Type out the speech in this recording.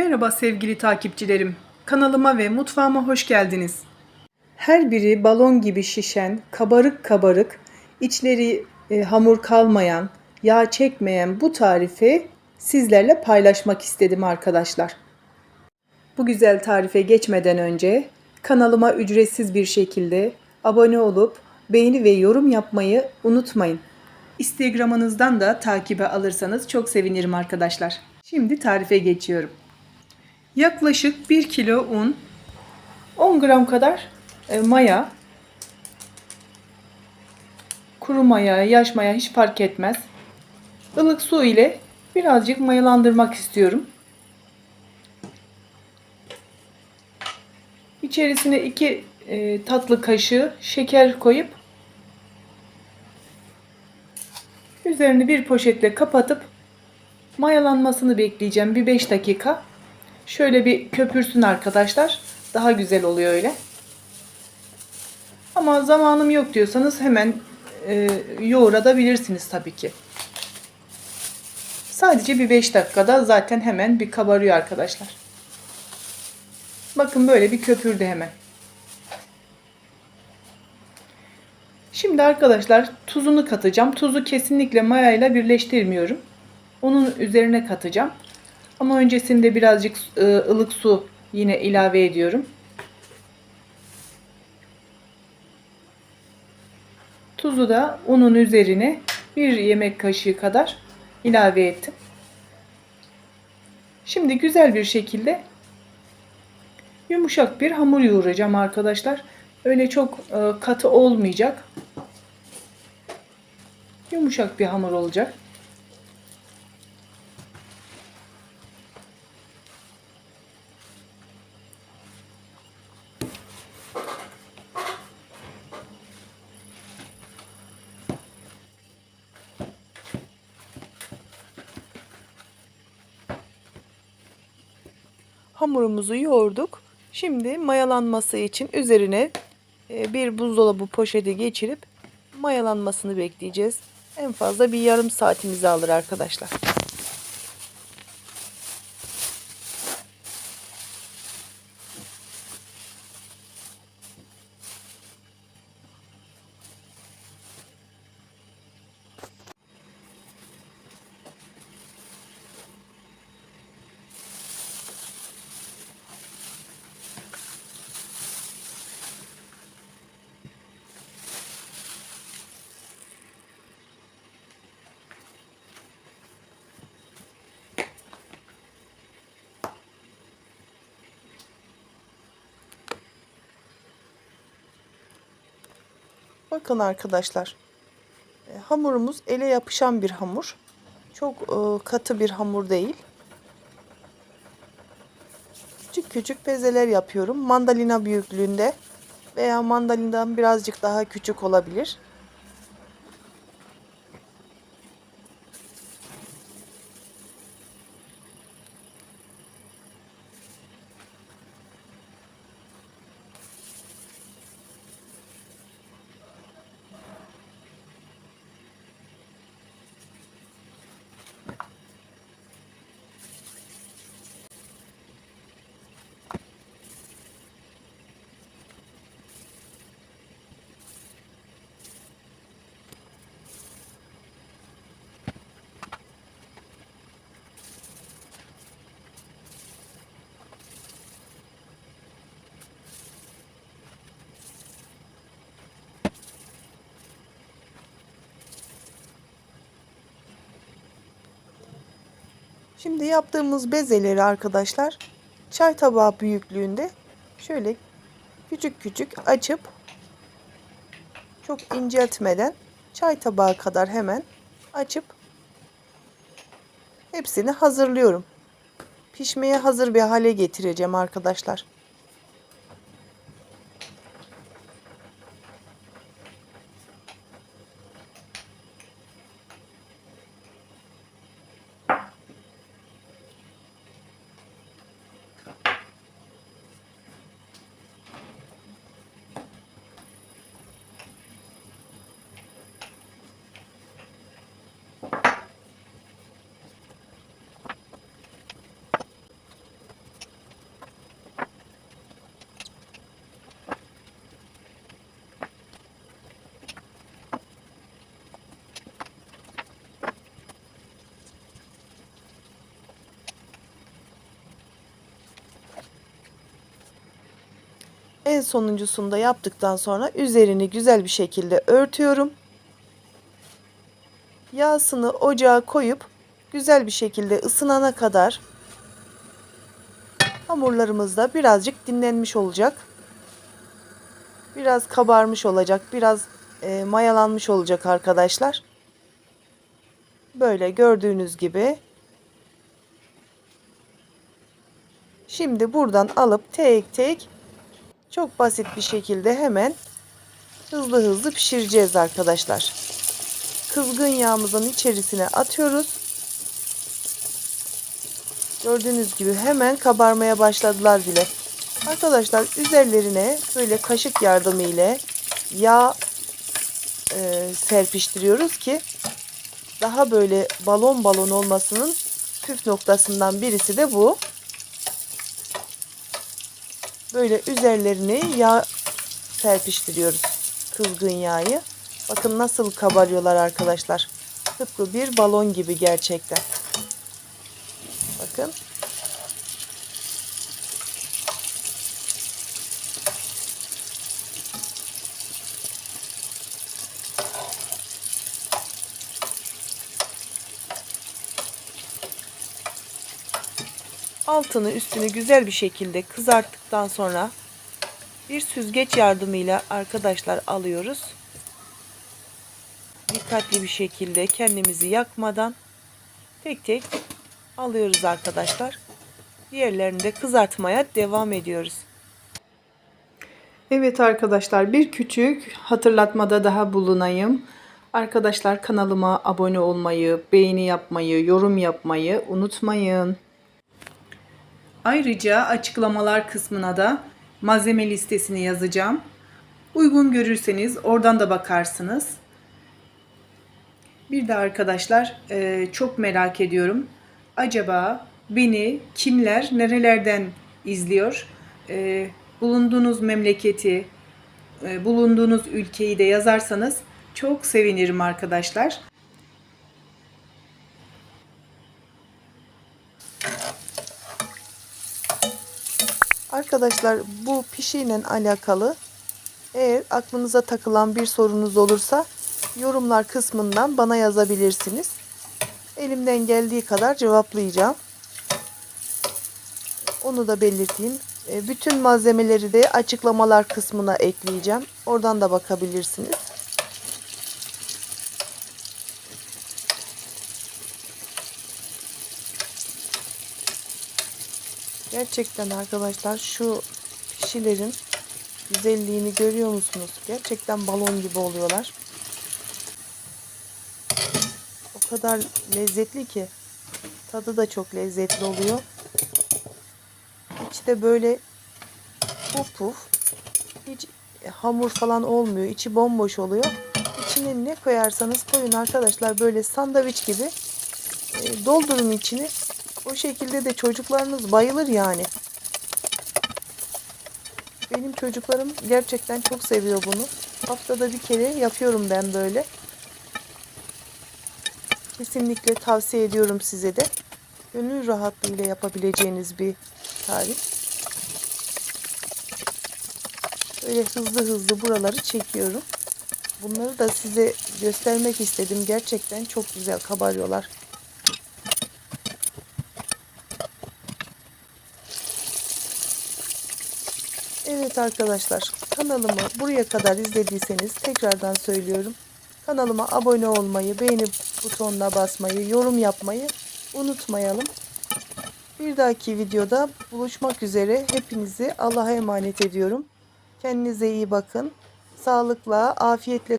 Merhaba sevgili takipçilerim. Kanalıma ve mutfağıma hoş geldiniz. Her biri balon gibi şişen, kabarık kabarık, içleri e, hamur kalmayan, yağ çekmeyen bu tarifi sizlerle paylaşmak istedim arkadaşlar. Bu güzel tarife geçmeden önce kanalıma ücretsiz bir şekilde abone olup beğeni ve yorum yapmayı unutmayın. Instagram'ınızdan da takibe alırsanız çok sevinirim arkadaşlar. Şimdi tarife geçiyorum. Yaklaşık 1 kilo un, 10 gram kadar e, maya, kuru maya, yaş maya hiç fark etmez. Ilık su ile birazcık mayalandırmak istiyorum. İçerisine 2 e, tatlı kaşığı şeker koyup üzerini bir poşetle kapatıp mayalanmasını bekleyeceğim bir 5 dakika. Şöyle bir köpürsün arkadaşlar. Daha güzel oluyor öyle. Ama zamanım yok diyorsanız hemen e, yoğurabilirsiniz tabii ki. Sadece bir 5 dakikada zaten hemen bir kabarıyor arkadaşlar. Bakın böyle bir köpürdü hemen. Şimdi arkadaşlar tuzunu katacağım. Tuzu kesinlikle mayayla birleştirmiyorum. Onun üzerine katacağım. Ama öncesinde birazcık e, ılık su yine ilave ediyorum. Tuzu da unun üzerine bir yemek kaşığı kadar ilave ettim. Şimdi güzel bir şekilde yumuşak bir hamur yoğuracağım arkadaşlar. Öyle çok e, katı olmayacak. Yumuşak bir hamur olacak. Hamurumuzu yoğurduk. Şimdi mayalanması için üzerine e, bir buzdolabı poşeti geçirip mayalanmasını bekleyeceğiz. En fazla bir yarım saatimizi alır arkadaşlar. Bakın arkadaşlar. E, hamurumuz ele yapışan bir hamur. Çok e, katı bir hamur değil. Küçük küçük bezeler yapıyorum. Mandalina büyüklüğünde veya mandalinden birazcık daha küçük olabilir. Şimdi yaptığımız bezeleri arkadaşlar çay tabağı büyüklüğünde şöyle küçük küçük açıp çok inceltmeden çay tabağı kadar hemen açıp hepsini hazırlıyorum. Pişmeye hazır bir hale getireceğim arkadaşlar. En sonuncusunu da yaptıktan sonra üzerini güzel bir şekilde örtüyorum. Yağsını ocağa koyup güzel bir şekilde ısınana kadar hamurlarımız da birazcık dinlenmiş olacak. Biraz kabarmış olacak, biraz e, mayalanmış olacak arkadaşlar. Böyle gördüğünüz gibi. Şimdi buradan alıp tek tek çok basit bir şekilde hemen hızlı hızlı pişireceğiz arkadaşlar. Kızgın yağımızın içerisine atıyoruz. Gördüğünüz gibi hemen kabarmaya başladılar bile. Arkadaşlar üzerlerine böyle kaşık yardımı ile yağ e, serpiştiriyoruz ki daha böyle balon balon olmasının püf noktasından birisi de bu. Böyle üzerlerini yağ serpiştiriyoruz. Kızgın yağı. Bakın nasıl kabarıyorlar arkadaşlar. Tıpkı bir balon gibi gerçekten. Bakın. Altını üstünü güzel bir şekilde kızarttıktan sonra bir süzgeç yardımıyla arkadaşlar alıyoruz. Dikkatli bir şekilde kendimizi yakmadan tek tek alıyoruz arkadaşlar. Diğerlerini de kızartmaya devam ediyoruz. Evet arkadaşlar bir küçük hatırlatmada daha bulunayım. Arkadaşlar kanalıma abone olmayı, beğeni yapmayı, yorum yapmayı unutmayın. Ayrıca açıklamalar kısmına da malzeme listesini yazacağım. Uygun görürseniz oradan da bakarsınız. Bir de arkadaşlar e, çok merak ediyorum. Acaba beni kimler, nerelerden izliyor? E, bulunduğunuz memleketi, e, bulunduğunuz ülkeyi de yazarsanız çok sevinirim arkadaşlar. Arkadaşlar bu pişiyle alakalı eğer aklınıza takılan bir sorunuz olursa yorumlar kısmından bana yazabilirsiniz. Elimden geldiği kadar cevaplayacağım. Onu da belirteyim. E, Bütün malzemeleri de açıklamalar kısmına ekleyeceğim. Oradan da bakabilirsiniz. Gerçekten arkadaşlar şu pişilerin güzelliğini görüyor musunuz? Gerçekten balon gibi oluyorlar. O kadar lezzetli ki tadı da çok lezzetli oluyor. İçi de böyle puf puf. Hiç hamur falan olmuyor. İçi bomboş oluyor. İçine ne koyarsanız koyun arkadaşlar böyle sandviç gibi e, doldurun içini. O şekilde de çocuklarınız bayılır yani. Benim çocuklarım gerçekten çok seviyor bunu. Haftada bir kere yapıyorum ben böyle. Kesinlikle tavsiye ediyorum size de. Gönül rahatlığıyla yapabileceğiniz bir tarif. Böyle hızlı hızlı buraları çekiyorum. Bunları da size göstermek istedim. Gerçekten çok güzel kabarıyorlar. Evet arkadaşlar kanalımı buraya kadar izlediyseniz tekrardan söylüyorum. Kanalıma abone olmayı, beğeni butonuna basmayı, yorum yapmayı unutmayalım. Bir dahaki videoda buluşmak üzere hepinizi Allah'a emanet ediyorum. Kendinize iyi bakın. Sağlıkla, afiyetle